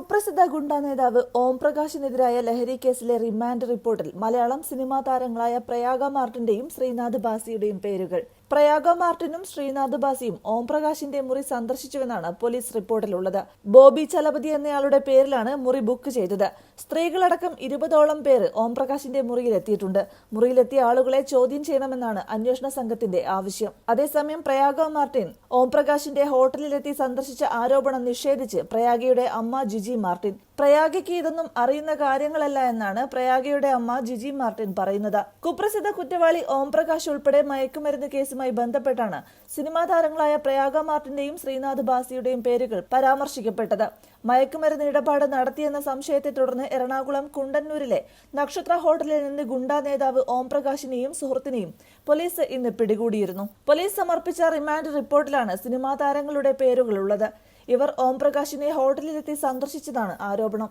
കുപ്രസിദ്ധ ഗുണ്ട നേതാവ് ഓം പ്രകാശിനെതിരായ ലഹരി കേസിലെ റിമാൻഡ് റിപ്പോർട്ടിൽ മലയാളം സിനിമാ താരങ്ങളായ പ്രയാഗ മാർട്ടിന്റെയും ശ്രീനാഥ് ബാസിയുടെയും പേരുകൾ. പ്രയാഗ മാർട്ടിനും ശ്രീനാഥ് ബാസിയും ഓം പ്രകാശിന്റെ മുറി സന്ദർശിച്ചുവെന്നാണ് പോലീസ് റിപ്പോർട്ടിലുള്ളത്. ബോബി ചലപതി എന്നയാളുടെ പേരിലാണ് മുറി ബുക്ക് ചെയ്തത്. സ്ത്രീകളടക്കം ഇരുപതോളം പേര് ഓം പ്രകാശിന്റെ മുറിയിലെത്തിയിട്ടുണ്ട്. മുറിയിലെത്തിയ ആളുകളെ ചോദ്യം ചെയ്യണമെന്നാണ് അന്വേഷണ സംഘത്തിന്റെ ആവശ്യം. അതേസമയം പ്രയാഗ മാർട്ടിൻ ഓം പ്രകാശിന്റെ ഹോട്ടലിലെത്തി സന്ദർശിച്ച ആരോപണം നിഷേധിച്ച് പ്രയാഗയുടെ അമ്മ ജിജി മാർട്ടിൻ. പ്രയാഗയ്ക്ക് ഇതൊന്നും അറിയുന്ന കാര്യങ്ങളല്ല എന്നാണ് പ്രയാഗയുടെ അമ്മ ജിജി മാർട്ടിൻ പറയുന്നത്. കുപ്രസിദ്ധ കുറ്റവാളി ഓം പ്രകാശ് ഉൾപ്പെടെ മയക്കുമരുന്ന് കേസുമായി ബന്ധപ്പെട്ടാണ് സിനിമാ താരങ്ങളായ പ്രയാഗ മാർട്ടിന്റെയും ശ്രീനാഥ് ബാസിയുടെയും പേരുകൾ പരാമർശിക്കപ്പെട്ടത്. മയക്കുമരുന്ന് ഇടപാട് നടത്തിയെന്ന സംശയത്തെ തുടർന്ന് എറണാകുളം കുണ്ടന്നൂരിലെ നക്ഷത്ര ഹോട്ടലിൽ നിന്ന് ഗുണ്ടാ നേതാവ് ഓം പ്രകാശിനെയും സുഹൃത്തിനെയും പോലീസ് ഇന്ന് പിടികൂടിയിരുന്നു. പോലീസ് സമർപ്പിച്ച റിമാൻഡ് റിപ്പോർട്ടിലാണ് സിനിമാ താരങ്ങളുടെ പേരുകളുള്ളത് ഇവർ ഓംപ്രകാശിനെ ഹോട്ടലിലെത്തി സന്ദർശിച്ചതാണ് ആരോപണം.